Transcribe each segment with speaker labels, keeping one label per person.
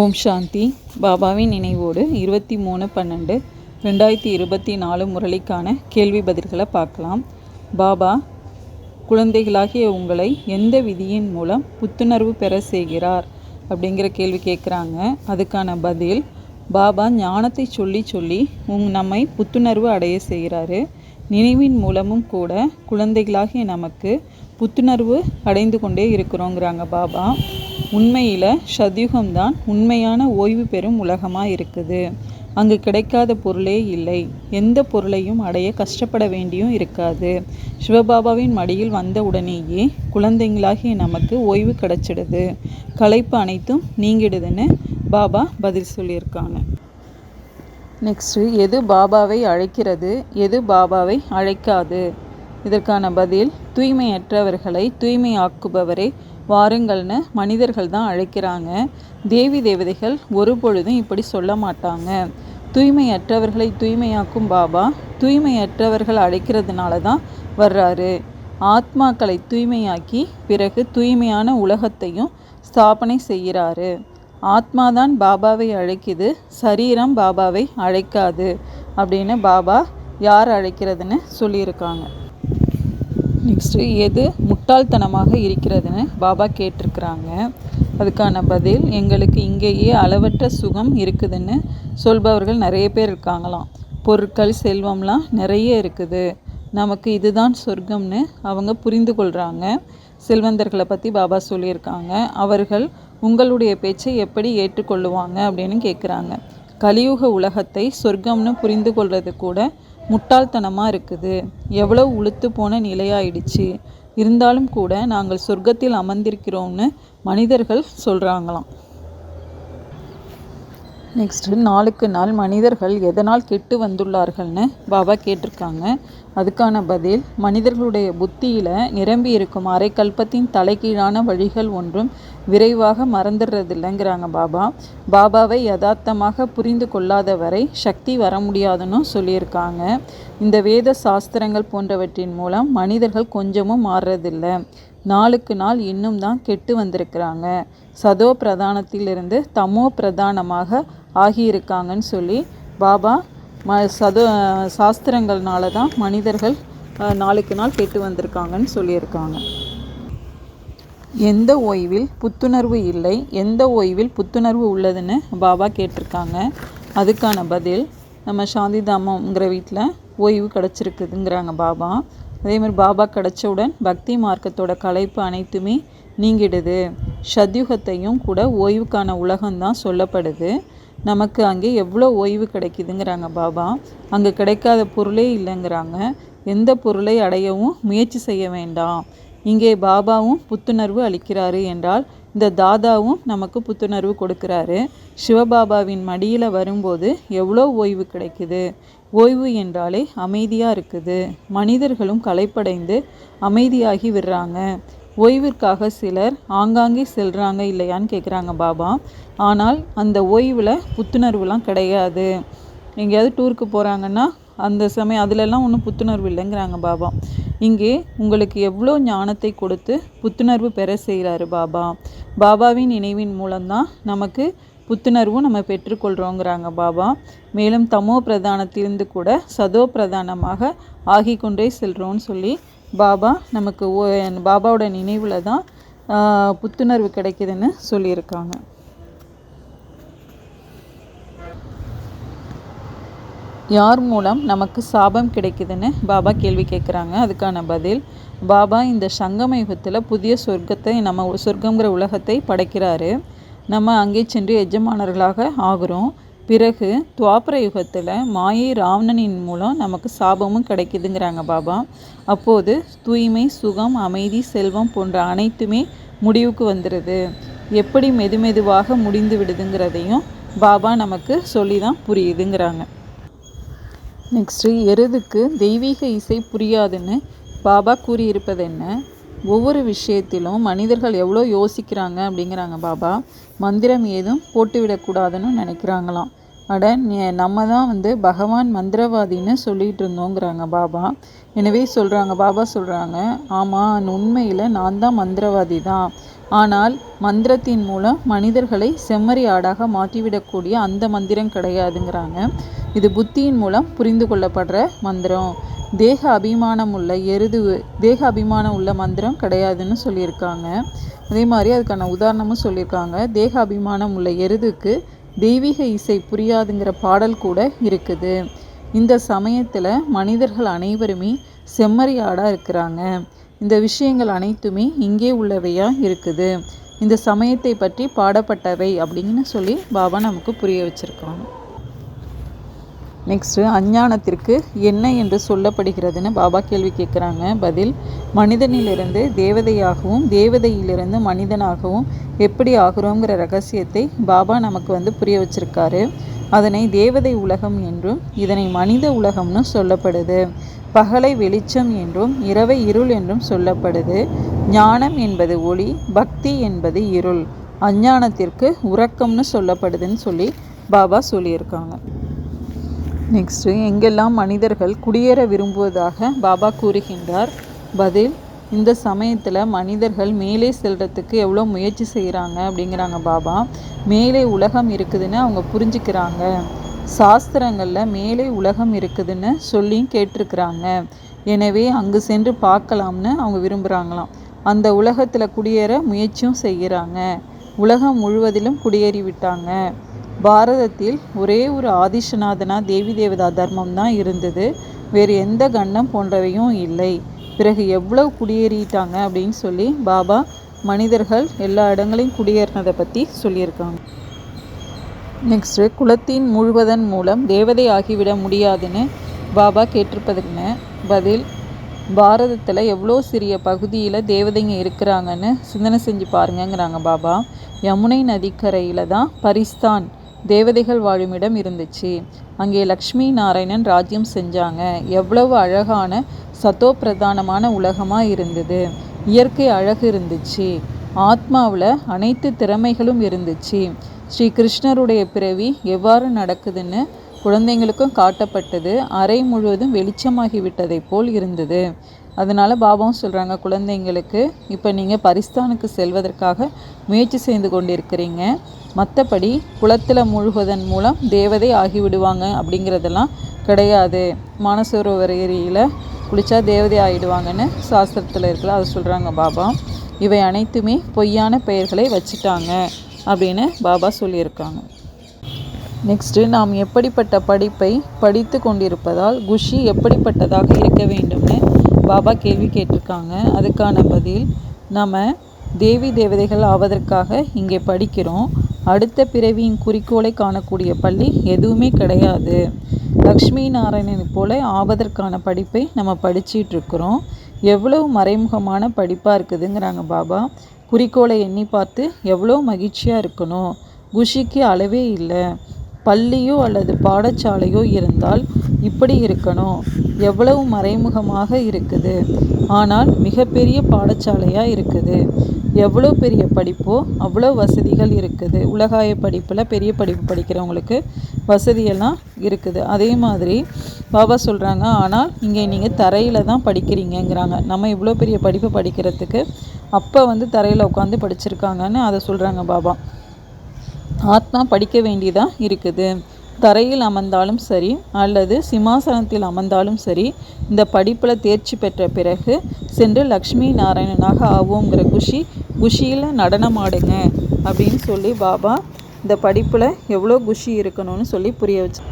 Speaker 1: ஓம் சாந்தி. பாபாவின் நினைவோடு இருபத்தி மூணு பன்னெண்டு ரெண்டாயிரத்தி இருபத்தி நாலு முரளிக்கான கேள்வி பதில்களை பார்க்கலாம். பாபா குழந்தைகளாகிய உங்களை எந்த விதியின் மூலம் புத்துணர்வு பெற செய்கிறார்? அப்படிங்கிற கேள்வி கேட்குறாங்க. அதுக்கான பதில் பாபா ஞானத்தை சொல்லி சொல்லி உங் நம்மை புத்துணர்வு அடைய செய்கிறாரு. நினைவின் மூலமும் கூட குழந்தைகளாகிய நமக்கு புத்துணர்வு அடைந்து கொண்டே இருக்கிறோங்கிறாங்க பாபா. உண்மையில் சத்யுகம்தான் உண்மையான ஓய்வு பெறும் உலகமாக இருக்குது அங்கு கிடைக்காத பொருளே இல்லை. எந்த பொருளையும் அடைய கஷ்டப்பட வேண்டியும் இருக்காது. சிவபாபாவின் மடியில் வந்த உடனேயே குழந்தைங்களாகிய நமக்கு ஓய்வு கிடைச்சிடுது. களைப்பு அனைத்தும் நீங்கிடுதுன்னு பாபா பதில் சொல்லியிருக்காங்க. நெக்ஸ்ட்டு எது பாபாவை அழைக்கிறது எது பாபாவை அழைக்காது? இதற்கான பதில் தூய்மையற்றவர்களை தூய்மையாக்குபவரே வாருங்கள்னு மனிதர்கள் தான் அழைக்கிறாங்க. தேவி தேவதைகள் ஒரு பொழுதும் இப்படி சொல்ல மாட்டாங்க. தூய்மையற்றவர்களை தூய்மையாக்கும் பாபா தூய்மையற்றவர்கள் அழைக்கிறதுனால தான் வர்றாரு. ஆத்மாக்களை தூய்மையாக்கி பிறகு தூய்மையான உலகத்தையும் ஸ்தாபனை செய்கிறாரு. ஆத்மாதான் பாபாவை அழைக்குது சரீரம் பாபாவை அழைக்காது அப்படின்னு பாபா யார் அழைக்கிறதுன்னு சொல்லியிருக்காங்க. நெக்ஸ்ட்டு எது முட்டாள்தனமாக இருக்கிறதுன்னு பாபா கேட்டிருக்கிறாங்க. அதுக்கான பதில் எங்களுக்கு இங்கேயே அளவற்ற சுகம் இருக்குதுன்னு சொல்பவர்கள் நிறைய பேர் இருக்காங்களாம். பொருட்கள் செல்வம்லாம் நிறைய இருக்குது. நமக்கு இதுதான் சொர்க்கம்னு அவங்க புரிந்து கொள்கிறாங்க செல்வந்தர்களை பற்றி பாபா சொல்லியிருக்காங்க. அவர்கள் உங்களுடைய பேச்சை எப்படி ஏற்றுக்கொள்ளுவாங்க அப்படின்னு கேட்குறாங்க கலியுக உலகத்தை சொர்க்கம்னு புரிந்து கொள்வது கூட முட்டாள்தனமாக இருக்குது. எவ்வளோ உளுத்து போன நிலையாயிடுச்சு. இருந்தாலும் கூட நாங்கள் சொர்க்கத்தில் அமர்ந்திருக்கிறோம்னு மனிதர்கள் சொல்கிறாங்களாம் நெக்ஸ்ட்டு நாளுக்கு நாள் மனிதர்கள் எதனால் கெட்டு வந்துள்ளார்கள்னு பாபா கேட்டிருக்காங்க. அதுக்கான பதில் மனிதர்களுடைய புத்தியில் நிரம்பி இருக்கும் அரைக்கல்பத்தின் தலைகீழான வழிகள் ஒன்றும் விரைவாக மறந்துடுறதில்லைங்கிறாங்க பாபா. பாபாவை யதார்த்தமாக புரிந்து கொள்ளாத வரை சக்தி வர முடியாதுன்னு சொல்லியிருக்காங்க. இந்த வேத சாஸ்திரங்கள் போன்றவற்றின் மூலம் மனிதர்கள் கொஞ்சமும் மாறுறதில்லை. நாளுக்கு நாள் இன்னும் தான் கெட்டு வந்திருக்கிறாங்க. சதோ பிரதானத்திலிருந்து தமோ பிரதானமாக ஆகியிருக்காங்கன்னு சொல்லி பாபா ம சது சாஸ்திரங்கள்னால தான் மனிதர்கள் நாளுக்கு நாள் கெட்டு வந்திருக்காங்கன்னு சொல்லியிருக்காங்க. எந்த ஓய்வில் புத்துணர்வு இல்லை எந்த ஓய்வில் புத்துணர்வு உள்ளதுன்னு பாபா கேட்டிருக்காங்க. அதுக்கான பதில் நம்ம சாந்திதாமங்கிற வீட்டில் ஓய்வு கிடச்சிருக்குதுங்கிறாங்க பாபா. அதே மாதிரி பாபா கிடச்சவுடன் பக்தி மார்க்கத்தோட கலைப்பு அனைத்துமே நீங்கிடுது. சத்யுகத்தையும் கூட ஓய்வுக்கான உலகம்தான் சொல்லப்படுது. நமக்கு அங்கே எவ்வளோ ஓய்வு கிடைக்குதுங்கிறாங்க பாபா. அங்கே கிடைக்காத பொருளே இல்லைங்கிறாங்க. எந்த பொருளை அடையவும் முயற்சி செய்ய வேண்டாம். இங்கே பாபாவும் புத்துணர்வு அளிக்கிறாரு என்றால் இந்த தாதாவும் நமக்கு புத்துணர்வு கொடுக்குறாரு. சிவபாபாவின் மடியில் வரும்போது எவ்வளோ ஓய்வு கிடைக்குது. ஓய்வு என்றாலே அமைதியாக இருக்குது. மனிதர்களும் களைப்படைந்து அமைதியாகி விடுறாங்க. ஓய்விற்காக சிலர் ஆங்காங்கே செல்கிறாங்க இல்லையான்னு கேட்குறாங்க பாபா. ஆனால் அந்த ஓய்வில் புத்துணர்வுலாம் கிடையாது. எங்கேயாவது டூருக்கு போகிறாங்கன்னா அந்த சமயம் அதிலெல்லாம் ஒன்றும் புத்துணர்வு இல்லைங்கிறாங்க பாபா. இங்கே உங்களுக்கு எவ்வளோ ஞானத்தை கொடுத்து புத்துணர்வு பெற செய்கிறாரு பாபா. பாபாவின் நினைவின் மூலம்தான் நமக்கு புத்துணர்வும் நம்ம பெற்றுக்கொள்கிறோங்கிறாங்க பாபா. மேலும் தமோ பிரதானத்திலிருந்து கூட சதோ பிரதானமாக ஆகி கொண்டே செல்கிறோன்னு சொல்லி பாபா நமக்கு பாபாவோட நினைவில் தான் புத்துணர்வு கிடைக்குதுன்னு சொல்லியிருக்காங்க. யார் மூலம் நமக்கு சாபம் கிடைக்குதுன்னு பாபா கேள்வி கேட்குறாங்க. அதுக்கான பதில் பாபா இந்த சங்கம யுகத்தில் புதிய சொர்க்கத்தை நம்ம சொர்க்கங்கிற உலகத்தை படைக்கிறாரு. நம்ம அங்கே சென்று எஜமானர்களாக ஆகிறோம். பிறகு துவாபர யுகத்தில் மாயை ராவணனின் மூலம் நமக்கு சாபமும் கிடைக்குதுங்கிறாங்க பாபா. அப்போது தூய்மை சுகம் அமைதி செல்வம் போன்ற அனைத்துமே முடிவுக்கு வந்துடுது எப்படி மெதுமெதுவாக முடிந்து விடுதுங்கிறதையும் பாபா நமக்கு சொல்லி தான் புரியுதுங்கிறாங்க. நெக்ஸ்ட்டு எருதுக்கு தெய்வீக இசை புரியாதுன்னு பாபா கூறியிருப்பது என்ன? ஒவ்வொரு விஷயத்திலும் மனிதர்கள் எவ்வளோ யோசிக்கிறாங்க அப்படிங்கிறாங்க பாபா. மந்திரம் ஏதும் போட்டுவிடக்கூடாதுன்னு நினைக்கிறாங்களாம். அட நம்ம தான் வந்து பகவான் மந்திரவாதின்னு சொல்லிகிட்டு இருந்தோங்கிறாங்க பாபா. எனவே சொல்கிறாங்க பாபா சொல்கிறாங்க ஆமாம் உண்மையில் நான் தான் மந்திரவாதி தான். ஆனால் மந்திரத்தின் மூலம் மனிதர்களை செம்மறி ஆடாக மாற்றிவிடக்கூடிய அந்த மந்திரம் கிடையாதுங்கிறாங்க. இது புத்தியின் மூலம் புரிந்து கொள்ளப்படுற மந்திரம். தேக அபிமானம் உள்ள எருது தேக அபிமானம் உள்ள மந்திரம் கிடையாதுன்னு சொல்லியிருக்காங்க. அதே மாதிரி அதுக்கான உதாரணமும் சொல்லியிருக்காங்க. தேக அபிமானம் உள்ள எருதுக்கு தெய்வீக இசை புரியாதுங்கிற பாடல் கூட இருக்குது. இந்த சமயத்தில் மனிதர்கள் அனைவருமே செம்மறி ஆடாக இருக்கிறாங்க. இந்த விஷயங்கள் அனைத்துமே இங்கே உள்ளவையாக இருக்குது. இந்த சமயத்தை பற்றி பாடப்பட்டவை அப்படின்னு சொல்லி பாபா நமக்கு புரிய வச்சுருக்காங்க. நெக்ஸ்ட்டு அஞ்ஞானத்திற்கு என்ன என்று சொல்லப்படுகிறதுன்னு பாபா கேள்வி கேட்குறாங்க. பதில் மனிதனிலிருந்து தேவதையாகவும் தேவதையிலிருந்து மனிதனாகவும் எப்படி ஆகிறோங்கிற ரகசியத்தை பாபா நமக்கு வந்து புரிய வச்சிருக்காரு. அதனை தேவதை உலகம் என்றும் இதனை மனித உலகம்னு சொல்லப்படுது. பகலை வெளிச்சம் என்றும் இரவை இருள் என்றும் சொல்லப்படுது. ஞானம் என்பது ஒளி பக்தி என்பது இருள். அஞ்ஞானத்திற்கு உறக்கம்னு சொல்லப்படுதுன்னு சொல்லி பாபா சொல்லியிருக்காங்க. நெக்ஸ்ட்டு எங்கெல்லாம் மனிதர்கள் குடியேற விரும்புவதாக பாபா கூறுகின்றார் பதில் இந்த சமயத்தில் மனிதர்கள் மேலே செல்கிறதுக்கு எவ்வளோ முயற்சி செய்கிறாங்க அப்படிங்கிறாங்க பாபா. மேலே உலகம் இருக்குதுன்னு அவங்க புரிஞ்சுக்கிறாங்க. சாஸ்திரங்களில் மேலே உலகம் இருக்குதுன்னு சொல்லி கேட்டிருக்கிறாங்க. எனவே அங்கு சென்று பார்க்கலாம்னு அவங்க விரும்புகிறாங்களாம் அந்த உலகத்தில் குடியேற முயற்சியும் செய்கிறாங்க. உலகம் முழுவதிலும் குடியேறி விட்டாங்க பாரதத்தில் ஒரே ஒரு ஆதிஷநாதனா தேவி தேவதா தர்மம் தான் இருந்தது. வேறு எந்த கண்டம் போன்றவையும் இல்லை. பிறகு எவ்வளவு குடியேறிட்டாங்க அப்படின்னு சொல்லி பாபா மனிதர்கள் எல்லா இடங்களையும் குடியேறினதை பற்றி சொல்லியிருக்காங்க. நெக்ஸ்ட்டு குலத்தின் முழுவதன் மூலம் தேவதை ஆகிவிட முடியாதுன்னு பாபா கேட்டிருப்பதுன்னு பதில் பாரதத்தில் எவ்வளோ சிறிய பகுதியில் தேவதைங்க இருக்கிறாங்கன்னு சிந்தனை செஞ்சு பாருங்கங்கிறாங்க பாபா. யமுனை நதிக்கரையில் தான் பரிஸ்தான் தேவதைகள் வாழுமிடம் இருந்துச்சு. அங்கே லக்ஷ்மி நாராயணன் ராஜ்யம் செஞ்சாங்க. எவ்வளவு அழகான சத்தோ பிரதானமான உலகமாக இருந்தது. இயற்கை அழகு இருந்துச்சு. ஆத்மாவில் அனைத்து திறமைகளும் இருந்துச்சு. ஸ்ரீ கிருஷ்ணருடைய பிறவி எவ்வாறு நடக்குதுன்னு குழந்தைங்களுக்கும் காட்டப்பட்டது. அறை முழுவதும் வெளிச்சமாகிவிட்டதை போல் இருந்தது. அதனால் பாபாவும் சொல்கிறாங்க குழந்தைங்களுக்கு இப்போ நீங்கள் பரிஸ்தானுக்கு செல்வதற்காக முயற்சி செய்து கொண்டிருக்கிறீங்க. மற்றபடி குளத்தில் மூழ்குவதன் மூலம் தேவதை ஆகிவிடுவாங்க அப்படிங்கிறதெல்லாம் கிடையாது. மானசரோவர் ஏரியில் குளித்தா தேவதை ஆகிடுவாங்கன்னு சாஸ்திரத்தில் இருக்கிற அதை சொல்கிறாங்க பாபா. இவை அனைத்துமே பொய்யான பெயர்களை வச்சுட்டாங்க அப்படின்னு பாபா சொல்லியிருக்காங்க. நெக்ஸ்ட்டு நாம் எப்படிப்பட்ட படிப்பை படித்து கொண்டிருப்பதால் குஷி எப்படிப்பட்டதாக இருக்க வேண்டும்னு பாபா கேள்வி கேட்டிருக்காங்க. அதுக்கான பதில் நம்ம தேவி தேவதைகள் ஆவதற்காக இங்கே படிக்கிறோம். அடுத்த பிறவியின் குறிக்கோளை காணக்கூடிய பள்ளி எதுவுமே கிடையாது. லக்ஷ்மி நாராயணனை போல ஆவதற்கான படிப்பை நம்ம படிச்சிட்டுருக்குறோம் எவ்வளவு மறைமுகமான படிப்பாக இருக்குதுங்கிறாங்க பாபா. குறிக்கோளை எண்ணி பார்த்து எவ்வளோ மகிழ்ச்சியாக இருக்கணும். குஷிக்கு அளவே இல்லை. பள்ளியோ அல்லது பாடசாலையோ இருந்தால் இப்படி இருக்கணும். எவ்வளவு மறைமுகமாக இருக்குது. ஆனால் மிகப்பெரிய பாடசாலையாக இருக்குது. எவ்வளோ பெரிய படிப்போ அவ்வளோ வசதிகள் இருக்குது. உலகாய படிப்பில் பெரிய படிப்பு படிக்கிறவங்களுக்கு வசதியெல்லாம் இருக்குது. அதே மாதிரி பாபா சொல்கிறாங்க ஆனால் இங்கே நீங்கள் தரையில் தான் படிக்கிறீங்கங்கிறாங்க. நம்ம இவ்வளோ பெரிய படிப்பு படிக்கிறதுக்கு அப்போ வந்து தரையில் உட்காந்து படிச்சிருக்காங்கன்னு அதை சொல்கிறாங்க பாபா. ஆத்மா படிக்க வேண்டியதாக இருக்குது. தரையில் அமர்ந்தாலும் சரி அல்லது சிம்மாசனத்தில் அமர்ந்தாலும் சரி இந்த படிப்பில் தேர்ச்சி பெற்ற பிறகு சென்று லக்ஷ்மி நாராயணனாக ஆவோங்கிற குஷி குஷியில் நடனமாடுங்க அப்படின்னு சொல்லி பாபா இந்த படிப்பில் எவ்வளோ குஷி இருக்கணும்னு சொல்லி புரிய வச்சு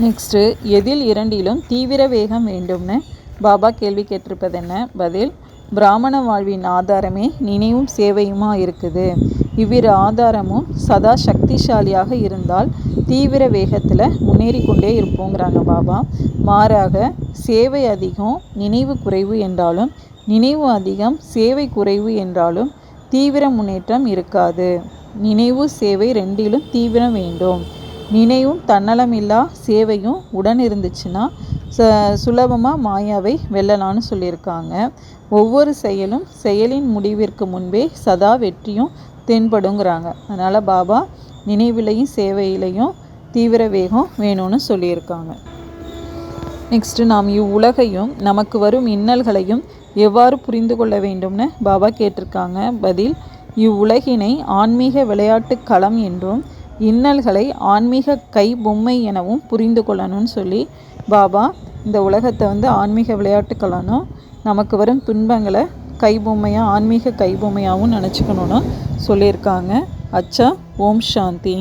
Speaker 1: நெக்ஸ்ட்டு எதில் இரண்டிலும் தீவிர வேகம் வேண்டும்னு பாபா கேள்வி கேட்டிருப்பது என்ன பதில் பிராமண வாழ்வின் ஆதாரமே நினைவும் சேவையுமா இருக்குது? இவ்விரு ஆதாரமும் சதா சக்திசாலியாக இருந்தால் தீவிர வேகத்தில் முன்னேறி கொண்டே இருப்போங்கிறாங்க பாபா. மாறாக சேவை அதிகம் நினைவு குறைவு என்றாலும் நினைவு அதிகம் சேவை குறைவு என்றாலும் தீவிர முன்னேற்றம் இருக்காது. நினைவு சேவை ரெண்டிலும் தீவிரம் வேண்டும். நினைவும் தன்னலமில்லா சேவையும் உடன் இருந்துச்சுன்னா ச சுலபமாக மாயாவை வெல்லலான்னு சொல்லியிருக்காங்க. ஒவ்வொரு செயலும் செயலின் முடிவிற்கு முன்பே சதா வெற்றியும் தென்படுங்கிறாங்க. அதனால் பாபா நினைவிலையும் சேவையிலையும் தீவிர வேகம் வேணும்னு சொல்லியிருக்காங்க. நெக்ஸ்ட்டு நாம் இவ்வுலகையும் நமக்கு வரும் இன்னல்களையும் எவ்வாறு புரிந்து கொள்ள வேண்டும்னு பாபா கேட்டிருக்காங்க. பதில் இவ்வுலகினை ஆன்மீக விளையாட்டு களம் என்றும் இன்னல்களை ஆன்மீக கை பொம்மை எனவும் புரிந்து கொள்ளணும்னு சொல்லி பாபா இந்த உலகத்தை வந்து ஆன்மீக விளையாட்டுக் நமக்கு வரும் துன்பங்களை கைபொம்மையாக ஆன்மீக கைபொம்மையாகவும் நினச்சிக்கணுன்னு சொல்லியிருக்காங்க. அச்சா ஓம் சாந்தி